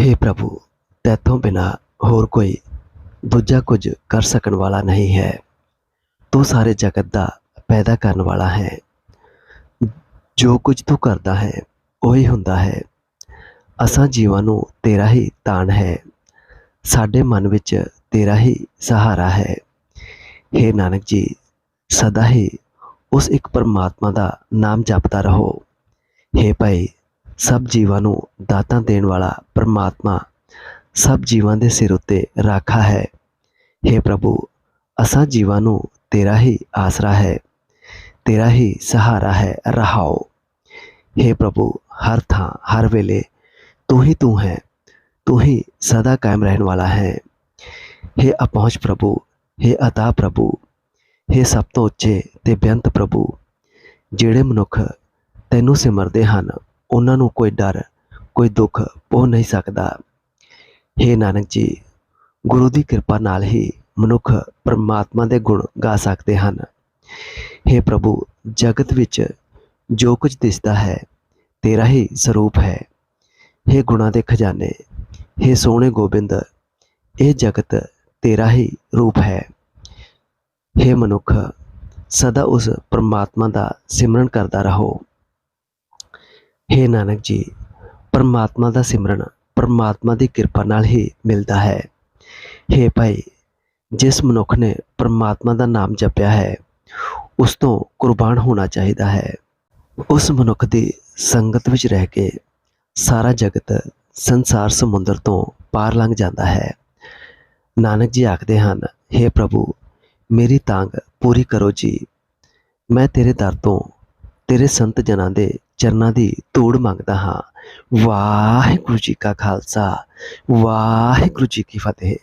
हे प्रभु ਤੈਥੋਂ ਬਿਨਾ ਹੋਰ ਕੋਈ ਦੂਜਾ ਕੁਝ ਕਰ ਸਕਣ ਵਾਲਾ ਨਹੀਂ ਹੈ ਤੂੰ ਸਾਰੇ ਜਗਤ ਦਾ ਪੈਦਾ ਕਰਨ ਵਾਲਾ ਹੈ ਜੋ ਕੁਝ ਤੂੰ ਕਰਦਾ ਹੈ ਉਹੀ ਹੁੰਦਾ ਹੈ ਅਸਾਂ ਜੀਵਾਂ ਨੂੰ ਤੇਰਾ ਹੀ ਤਾਣ ਹੈ ਸਾਡੇ ਮਨ ਵਿੱਚ ਤੇਰਾ ਹੀ ਸਹਾਰਾ ਹੈ हे ਨਾਨਕ ਜੀ ਸਦਾ ਹੀ ਉਸ ਇੱਕ ਪਰਮਾਤਮਾ ਦਾ ਨਾਮ ਜਪਦਾ ਰਹੋ हे ਭਾਈ ਸਭ ਜੀਵਾਂ ਨੂੰ ਦਾਤਾਂ ਦੇਣ ਵਾਲਾ ਪਰਮਾਤਮਾ ਸਭ ਜੀਵਾਂ ਦੇ ਸਿਰ ਉੱਤੇ ਰਾਖਾ ਹੈ हे ਪ੍ਰਭੂ ਅਸਾਂ ਜੀਵਾਂ ਨੂੰ ਤੇਰਾ ਹੀ ਆਸਰਾ ਹੈ ਤੇਰਾ ਹੀ ਸਹਾਰਾ ਹੈ ਰਹਾਓ हे ਪ੍ਰਭੂ ਹਰ ਥਾਂ ਹਰ ਵੇਲੇ ਤੂੰ ਹੀ ਤੂੰ ਹੈ ਤੂੰ ਹੀ ਸਦਾ ਕਾਇਮ ਰਹਿਣ ਵਾਲਾ ਹੈ हे ਅਪਹੁੰਚ ਪ੍ਰਭੂ हे ਅਤਾ ਪ੍ਰਭੂ हे ਸਭ ਤੋਂ ਉੱਚੇ ਤੇ ਬੇਅੰਤ ਪ੍ਰਭੂ ਜਿਹੜੇ ਮਨੁੱਖ ਤੈਨੂੰ ਸਿਮਰਦੇ ਹਨ ਉਹਨਾਂ ਨੂੰ ਕੋਈ ਡਰ ਕੋਈ ਦੁੱਖ ਪਹੁ ਨਹੀਂ ਸਕਦਾ हे ਨਾਨਕ ਜੀ ਗੁਰੂ ਦੀ ਕਿਰਪਾ ਨਾਲ ਹੀ ਮਨੁੱਖ ਪਰਮਾਤਮਾ ਦੇ ਗੁਣ ਗਾ ਸਕਦੇ ਹਨ हे ਪ੍ਰਭੂ ਜਗਤ ਵਿੱਚ ਜੋ ਕੁਝ ਦਿਸਦਾ ਹੈ ਤੇਰਾ ਹੀ ਸਰੂਪ ਹੈ हे ਗੁਣਾਂ ਦੇ ਖਜ਼ਾਨੇ हे ਸੋਹਣੇ ਗੋਬਿੰਦ ਇਹ ਜਗਤ ਤੇਰਾ ਹੀ ਰੂਪ ਹੈ हे ਮਨੁੱਖ ਸਦਾ ਉਸ ਪਰਮਾਤਮਾ ਦਾ ਸਿਮਰਨ ਕਰਦਾ ਰਹੋ हे ਨਾਨਕ ਜੀ ਪਰਮਾਤਮਾ ਦਾ ਸਿਮਰਨ ਪਰਮਾਤਮਾ ਦੀ ਕਿਰਪਾ ਨਾਲ ਹੀ ਮਿਲਦਾ ਹੈ हे ਭਾਈ ਜਿਸ ਮਨੁੱਖ ਨੇ ਪਰਮਾਤਮਾ ਦਾ ਨਾਮ ਜਪਿਆ ਹੈ ਉਸ ਤੋਂ ਕੁਰਬਾਨ ਹੋਣਾ ਚਾਹੀਦਾ ਹੈ ਉਸ ਮਨੁੱਖ ਦੀ ਸੰਗਤ ਵਿੱਚ ਰਹਿ ਕੇ ਸਾਰਾ ਜਗਤ ਸੰਸਾਰ ਸਮੁੰਦਰ ਤੋਂ ਪਾਰ ਲੰਘ ਜਾਂਦਾ ਹੈ ਨਾਨਕ ਜੀ ਆਖਦੇ ਹਨ हे ਪ੍ਰਭੂ ਮੇਰੀ ਤਾਂਗ ਪੂਰੀ ਕਰੋ ਜੀ ਮੈਂ ਤੇਰੇ ਦਰ ਤੋਂ ਤੇਰੇ ਸੰਤ ਜਨਾਂ ਦੇ ਚਰਨਾਂ ਦੀ ਧੂੜ ਮੰਗਦਾ ਹਾਂ। ਵਾਹਿਗੁਰੂ ਜੀ ਕਾ ਖਾਲਸਾ, ਵਾਹਿਗੁਰੂ ਜੀ ਕੀ ਫਤਿਹ।